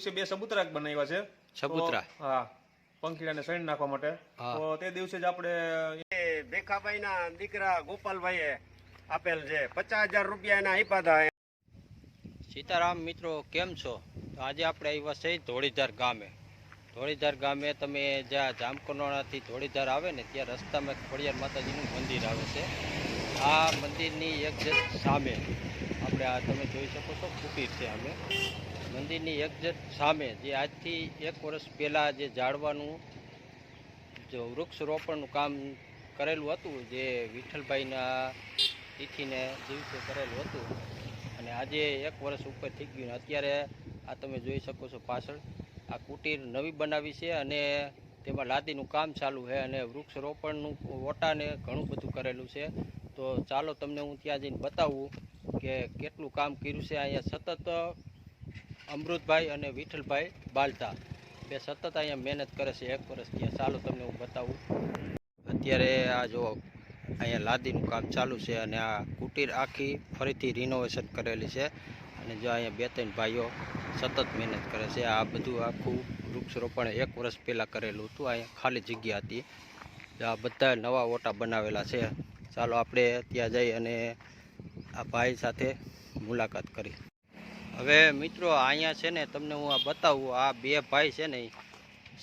દિવસે બે સબૂતરા બનાવ્યા છે. સબૂતરા? હા પંખીડાને સૈન નાખવા માટે. તો તે દિવસે જ આપણે ભેખાભાઈ ના દીકરા ગોપાલભાઈએ આપેલ છે. પચાસ હજાર રૂપિયા એના આપ્યા હતા. સીતારામ મિત્રો કેમ છો? તો આજે આપણે આવ્યા છે ધોળીધાર ગામે. ધોળીધાર ગામે તમે જ્યાં જામકંડોળાથી ધોળીધાર આવે ને ત્યાં રસ્તામાં ખોડિયાર માતાજીનું મંદિર આવે છે. આ મંદિરની એક્ઝેક્ટ સામે. આપણે આ તમે જોઈ શકો છો કુટીર છે અમે મંદિરની એક્ઝેક્ટ સામે જે આજથી એક વર્ષ પહેલાં જે ઝાડવાનું જો વૃક્ષરોપણનું કામ કરેલું હતું, જે વિઠ્ઠલભાઈના તિથિને દિવસે કરેલું હતું અને આજે એક વર્ષ ઉપર થઈ ગયું. અત્યારે આ તમે જોઈ શકો છો પાછળ, આ કુટીર નવી બનાવી છે અને તેમાં લાદીનું કામ ચાલુ છે અને વૃક્ષરોપણનું ઓટાને ઘણું બધું કરેલું છે. તો ચાલો તમને હું ત્યાં જઈને બતાવું કે કેટલું કામ કર્યું છે. અહીંયા સતત અમૃતભાઈ અને વિઠ્ઠલભાઈ બાલતા. બે સતત અહીંયા મહેનત કરે છે, એક વર્ષ ત્યાં ચાલો તમને હું બતાવું. અત્યારે આ જો અહીંયા લાદીનું કામ ચાલુ છે અને આ કુટીર આખી ફરીથી રિનોવેશન કરેલી છે. અને જો અહીંયા બે ત્રણ ભાઈઓ સતત મહેનત કરે છે. આ બધું આખું વૃક્ષરોપણ એક વર્ષ પહેલાં કરેલું હતું. અહીંયા ખાલી જગ્યા હતી. આ બધા નવા ઓટા બનાવેલા છે. ચાલો આપણે ત્યાં જઈ અને આ ભાઈ સાથે મુલાકાત કરી. હવે મિત્રો અહીંયા છે ને તમને હું આ બતાવું આ બે ભાઈ છે ને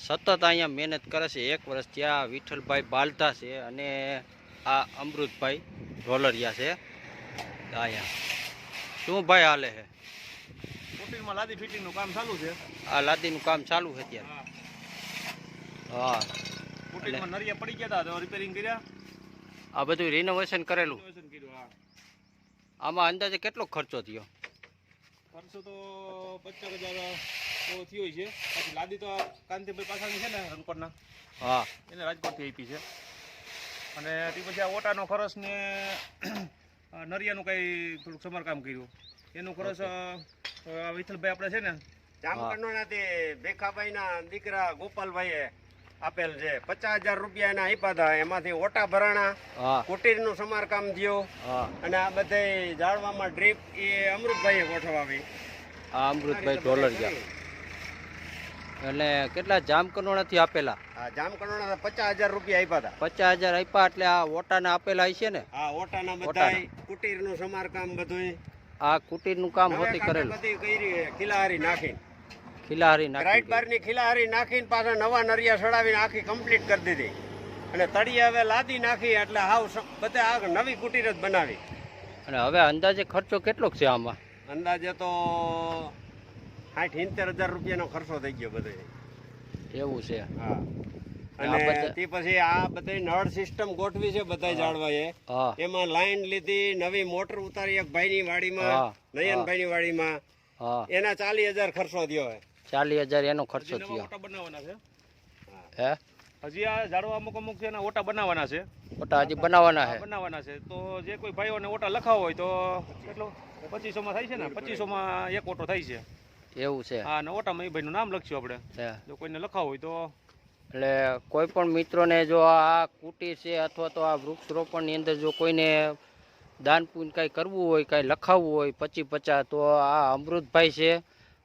સતત અહીંયા મહેનત કરે છે. એક વર્ષ ત્યાં વિઠ્ઠલભાઈ બાલતા છે અને આ અમૃતભાઈ ઢોલરિયા છે. અહીંયા. શું ભાઈ હાલે છે? કુટીરમાં લાદી ફિટિંગનું કામ ચાલુ છે? આ લાદીનું કામ ચાલુ છે ત્યારે હા. કુટીરમાં નરિયા પડી ગયા હતા રિપેરિંગ કર્યા? આ બધું રિનોવેશન કરેલું. આમાં અંદાજે કેટલો ખર્ચો થયો? ખર્ચો તો પચાસ હજાર તો થયો છે. પછી લાદી તો કાંતિભાઈ પાસાની છે ને રણકોટના? હા. એને રાજકોટથી આપી છે. અને તે પછી આ ઓટાનો ખર્ચ ને નરિયાનું કંઈ થોડુંક સમારકામ કર્યું. એનું ખર્ચ વિઠ્ઠલભાઈ આપણે છે ને જામકંડોળાથી તે ના દીકરા ગોપાલભાઈએ આપેલ છે. પચાસ હજાર રૂપિયા એના આપ્યા હતા. એમાંથી ઓટા ભરાણા કુટીરનું સમારકામ થયું. અને આ બધે જાળવામાં ડ્રીપ એ અમૃતભાઈએ ગોઠવાવી. આ અમૃતભાઈ ઢોલરિયા એટલે કેટલા જામકંડોળાથી આપેલા? હા જામકંડોળા પચાસ હજાર રૂપિયા આપ્યા હતા. પચાસ હજાર આપ્યા એટલે આ ઓટાના આપેલા છે ને? હા ઓટાના બધા. કુટીરનું સમારકામ બધું આ કુટીરનું કામ હોતી કરેલું. બધી કરી ખિલાહારી નાખીને. ખિલાહારી નાખી રાઈટ બારની ખિલાહારી નાખીને પાછા નવા નરિયા સડાવીને આખી કમ્પ્લીટ કરી દીધી. અને તળિયે હવે લાદી નાખી એટલે હાવ બધે આ નવી કુટીર જ બનાવી. અને હવે અંદાજે ખર્ચો કેટલોક છે આમાં? અંદાજે તો સાઠ સિત્તેર હજાર રૂપિયાનો ખર્ચો થઈ ગયો બધો. એવું છે. હા. અને તે પછી આ બધી નળ સિસ્ટમ ગોઠવી છે બધા જાળવાએ એમાં લાઈન લીધી નવી મોટર ઉતારી એક ભાઈની વાડીમાં નયનભાઈ નયનભાઈની વાડીમાં. એના ચાલીસ હજાર ખર્ચો થયો હે ચાલીસ હજાર એનો ખર્ચો થયો. હે? હજી આ ઝાડવા અમુક અમુક છે ઓટા બનાવવાના છે. ઓટા હજી બનાવવાના છે. બનાવવાના છે. તો જે કોઈ ભાઈઓને ઓટા લખાવ હોય તો કેટલો? પચીસો માં થાય છે ને? પચીસો માં એક ઓટો થાય છે. એવું છે. હા અને ઓટામાં એ ભાઈનું નામ લખશું આપણે. જો કોઈને લખાવ હોય તો. એટલે કોઈ પણ મિત્રોને જો આ કુટી છે અથવા તો આ વૃક્ષરોપણની અંદર જો કોઈને દાન પૂન કાંઈ કરવું હોય કાંઈ લખાવવું હોય પચી પચાસ તો આ અમૃતભાઈ છે.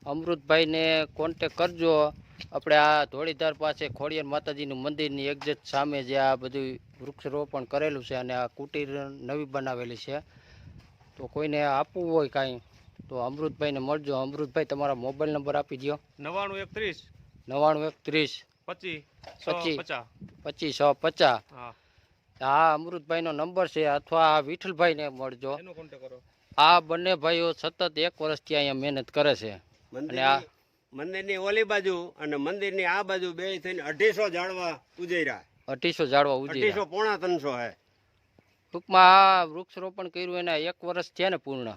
અમૃતભાઈને કોન્ટેક કરજો. આપણે આ ધોળીધાર પાસે ખોડિયાર માતાજીનું મંદિરની એક્ઝેક્ટ સામે જે આ બધું વૃક્ષરોપણ કરેલું છે અને આ કુટીર નવી બનાવેલી છે. તો કોઈને આપવું હોય કાંઈ તો અમૃતભાઈને મળજો. અમૃતભાઈ તમારા મોબાઈલ નંબર આપી દો નવાણું એક ત્રીસ નવ્વાણું એક ત્રીસ પચીસ. પચીસ. પચીસ સો પચાસ. હા. આ અમૃતભાઈનો નંબર છે અથવા આ વિઠ્ઠલભાઈને મળજો. આ બંને ભાઈઓ સતત એક વર્ષથી અહીંયા મહેનત કરે છે. અને આ- મંદિરની ઓલી બાજુ અને મંદિરની આ બાજુ બે થઈને અઢીસો ઝાડવા ઉજેરા. અઢીસો ઝાડવા ઉજેરા. અઢીસો પોણા ત્રણસો હે. ટૂંકમાં આ વૃક્ષરોપણ કર્યું એના એક વર્ષ છે ને પૂર્ણ.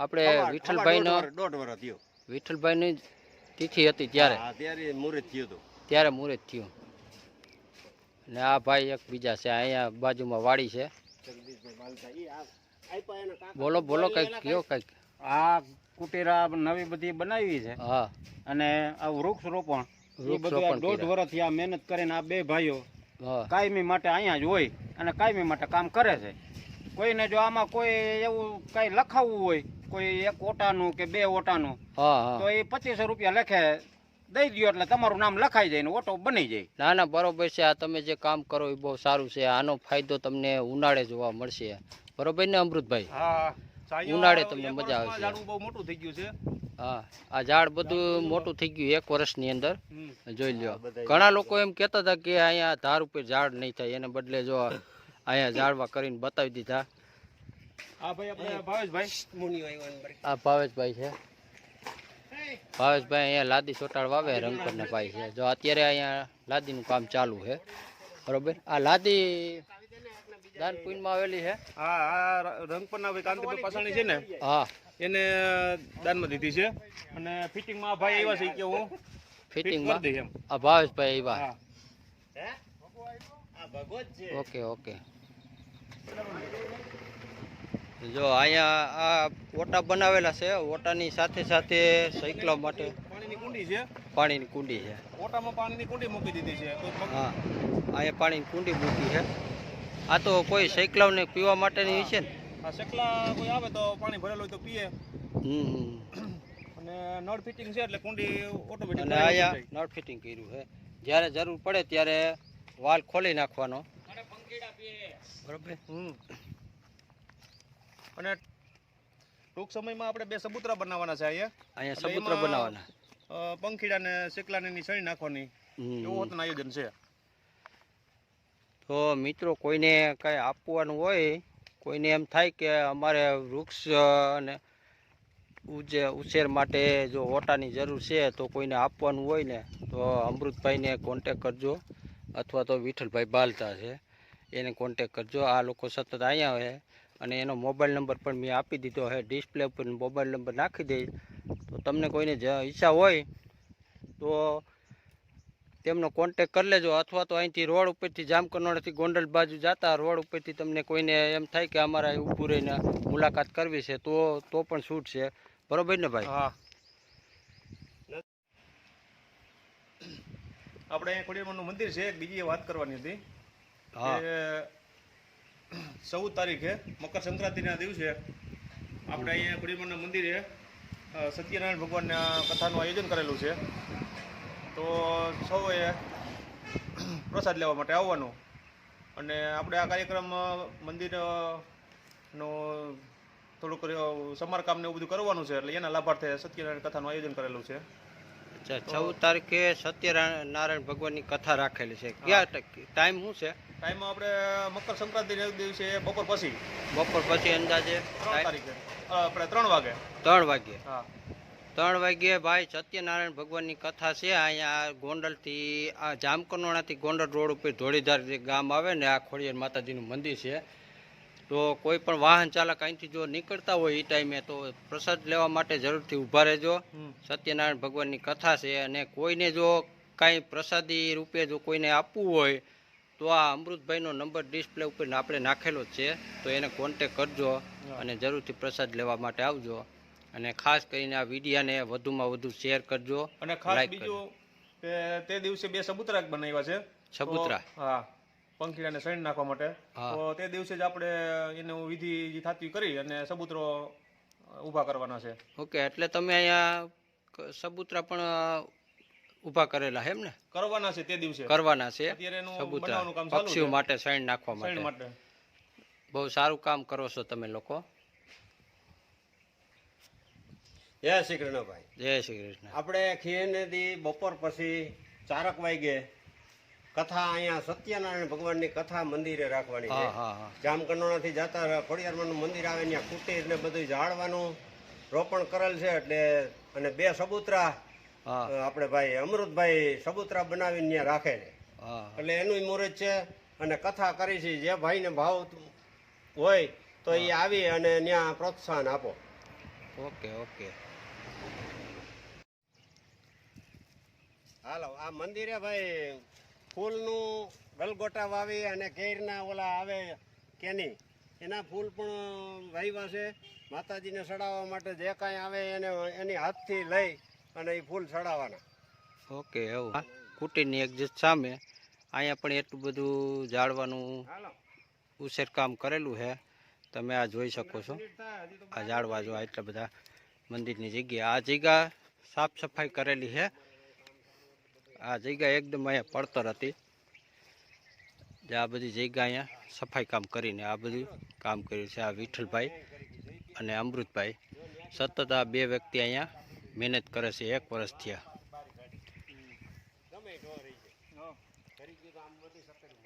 આપણે વિઠ્ઠલભાઈ નો દોઢ વર્ષ થયો. વિઠ્ઠલભાઈની તિથિ હતી ત્યારે. ત્યારે મુહૂર્ત થયું હતું. ત્યારે મુહૂર્ત થયું. ને આ ભાઈ એક બીજા છે. અહીંયા બાજુમાં વાડી છે. બોલો બોલો કંઈક કયો કંઈક. આ કુટીરા નવી બધી બનાવી છે. હા. અને આ વૃક્ષ રોપણ એ બધું દોઢ વર્ષથી આ મહેનત કરીને આ બે ભાઈઓ કાયમી માટે અહીંયા જ હોય અને કાયમી માટે કામ કરે છે. કોઈને જો આમાં કોઈ એવું કઈ લખાવવું હોય કોઈ એક ઓટાનું કે બે ઓટાનું હા તો એ પચીસો રૂપિયા લખે દઈ દો એટલે તમારું નામ લખાઈ જાય ને ઓટો બની જાય. ના ના બરોબર છે. આ તમે જે કામ કરો એ બહુ સારું છે. આનો ફાયદો તમને ઉનાળે જોવા મળશે. બરોબર ને અમૃતભાઈ? હા. ઉનાળે તમને મજા આવશે. ઝાડવું બહુ મોટું થઈ ગયું છે. હા આ ઝાડ બધું મોટું થઈ ગયું એક વર્ષની અંદર. જોઈ લ્યો. ઘણા લોકો એમ કહેતા હતા કે અહીંયા ધાર ઉપર ઝાડ નહીં થાય એને બદલે જો અહીંયા ઝાડવા કરીને બતાવી દીધા. હા ભાઈ આપણે ભાવેશભાઈ. આ ભાવેશભાઈ છે. ભાવેશભાઈ અહીંયા લાદી ચોટાડ વાવે રંગપરના ભાઈ છે. જો અત્યારે અહીંયા લાદીનું કામ ચાલુ છે. બરોબર? આ લાદી દાનપુરમાં આવેલી છે. હા આ રંગપરના ભાઈ કાંતિભાઈ પાસાણી છે ને? હા. એને દાનમાં દીધી છે. અને ફિટિંગમાં ભાઈ એવા છે કે હું. ફિટિંગ એમ. આ ભાવેશભાઈ આવ્યા. હા. Okay okay. જો અહીંયા આ ઓટા બનાવેલા છે. ઓટાની સાથે સાથે સાયકલો માટે પાણીની કુંડી છે? પાણીની કુંડી છે. ઓટામાં પાણીની કુંડી મૂકી દીધી છે. હા. અહીંયા પાણીની કુંડી મૂકી છે. આ તો કોઈ સાયકલાઓને પીવા માટેની છે ને આ શકલા કોઈ આવે તો પાણી ભરેલું હોય તો પીએ. અને નળ ફિટિંગ છે એટલે કુંડી ઓટોમેટિક અને આયા નળ ફિટિંગ કર્યું છે. જ્યારે જરૂર પડે ત્યારે વાલ ખોલી નાખવાનો. બરોબર? હમ. અને ટૂંક સમયમાં આપણે બે સબૂતરા બનાવવાના છે અહીંયા. અહીંયા સબૂતરા બનાવવાના. પંખીડા ને શેકલાને ની નાખવાની. એવું હોતું આયોજન છે. તો મિત્રો કોઈને કાંઈ આપવાનું હોય, કોઈને એમ થાય કે અમારે વૃક્ષ અને ઉજે, ઉછેર માટે જો ઓટાની જરૂર છે, તો કોઈને આપવાનું હોય ને, તો અમૃતભાઈને કોન્ટેક કરજો. અથવા તો વિઠ્ઠલભાઈ બાલતા છે, એને કોન્ટેક કરજો. આ લોકો સતત અહીંયા હોય અને એનો મોબાઈલ નંબર પણ મેં આપી દીધો છે. ડિસ્પ્લે ઉપર મોબાઈલ નંબર નાખી દઈશ. તો તમને કોઈને ઈચ્છા હોય, તો તેમનો કોન્ટેક કરી લેજો. અથવા તો અહીંથી રોડ ઉપરથી જામકરનોડથી ગોંડલ બાજુ જતા રોડ ઉપરથી તમને કોઈને એમ થાય કે અમારા ઊભું રહીને મુલાકાત કરવી છે તો તો પણ છૂટ છે. બરોબર ને ભાઈ? હા. આપણે અહીંયા ખોડિયારમાંનું મંદિર છે બીજી વાત કરવાની હતી. હા. ચૌદ તારીખે મકર સંક્રાંતિના દિવસે આપણે અહીંયા ખોડિયારમાંના મંદિરે સત્યનારાયણ ભગવાનના કથાનું આયોજન કરેલું છે. તો સૌએ પ્રસાદ લેવા માટે આવવાનું. અને આપણે આ કાર્યક્રમ અ, મંદિર અ, નો થોડુંક સમારકામ ને એવું બધું કરવાનું છે એટલે એના લાભાર્થે સત્યનારાયણ કથાનું આયોજન કરેલું છે. અચ્છા ચૌદ તારીખે સત્યનારાયણ ભગવાનની કથા રાખેલી છે. ક્યાં ટાઈમ શું છે? ટાઈમ આપણે મકર સંક્રાંતિ દિવસે બપોર પછી. બપોર પછી અંદાજે ત્રણ તારીખે. આપણે ત્રણ વાગે. ત્રણ વાગ્યે. હા. ત્રણ વાગ્યે ભાઈ સત્યનારાયણ ભગવાનની કથા છે. અહીંયા ગોંડલથી આ જામકરનોણાથી ગોંડલ રોડ ઉપર ધોળીધાર જે ગામ આવે ને આ ખોડિયાર માતાજીનું મંદિર છે. તો કોઈ પણ વાહન ચાલક અહીંથી જો નીકળતા હોય એ ટાઈમે તો પ્રસાદ લેવા માટે જરૂરથી ઊભા રહેજો. સત્યનારાયણ ભગવાનની કથા છે અને કોઈને જો કાંઈ પ્રસાદી રૂપે જો કોઈને આપવું હોય તો આ અમૃતભાઈનો નંબર ડિસ્પ્લે ઉપર આપણે નાખેલો જ છે. તો એને કોન્ટેક કરજો અને જરૂરથી પ્રસાદ લેવા માટે આવજો. અને ખાસ કરીને આ વિડીયાને વધુમાં વધુ શેર કરજો અને ખાસ બીજું કે તે દિવસે બે સબૂતરા બનાવ્યા છે. સબૂતરા. હા પંખીડાને સૈન નાખવા માટે. તો તે દિવસે જ આપણે એને વિધિ જે થતી કરી અને સબૂતરો ઊભા કરવાના છે. ઓકે એટલે તમે અહીંયા સબૂતરા પણ ઊભા કરેલા હેમ એમ ને? કરવાના છે તે દિવસે. કરવાના છે સબૂતરા. પક્ષીઓ માટે સાઈન નાખવા માટે. બહુ સારું કામ કરો છો તમે લોકો. જય શ્રી કૃષ્ણભાઈ. જય શ્રી કૃષ્ણ. આપણે ખીરનેદી બપોર પછી ચારક વાગે કથા અહીંયા સત્યનારાયણ ભગવાનની કથા મંદિરે રાખવાની છે. જામકંડોળાથી જતા ખોડિયારમાંનું મંદિર આવે ત્યાં કુટીર ને બધું ઝાડવાનું રોપણ કરેલ છે એટલે અને બે સબૂતરા આપણે ભાઈ અમૃતભાઈ સબૂતરા બનાવીને ત્યાં રાખે છે. એટલે એનું મુહૂર્ત છે અને કથા કરી છે જે ભાઈને ભાવ હોય તો એ આવી અને ત્યાં પ્રોત્સાહન આપો. Okay okay. હાલો આ મંદિરે ભાઈ ફૂલનું ગલગોટા વાવી અને કેરના ઓલા આવે કેની. એના ફૂલ પણ વાવ્યા છે. માતાજીને ચડાવવા માટે જે કાંઈ આવે એને એની હાથથી લઈ અને એ ફૂલ ચડાવવાના. ઓકે એવું કુટીરની એક્ઝેક્ટ સામે અહીંયા પણ એટલું બધું ઝાડવાનું ઉછેર કામ કરેલું છે. તમે આ જોઈ શકો છો. આ ઝાડવા જો એટલા બધા મંદિરની જગ્યા આ જગ્યા સાફ સફાઈ કરેલી છે. આ જગ્યા એકદમ અહીંયા પડતર હતી. જે આ બધી જગ્યા અહીંયા સફાઈ કામ કરીને આ બધું કામ કર્યું છે આ વિઠ્ઠલભાઈ અને અમૃતભાઈ. સતત આ બે વ્યક્તિ અહીંયા મહેનત કરે છે, એક રહી જાય કરી ગયું આમ બધી સકડી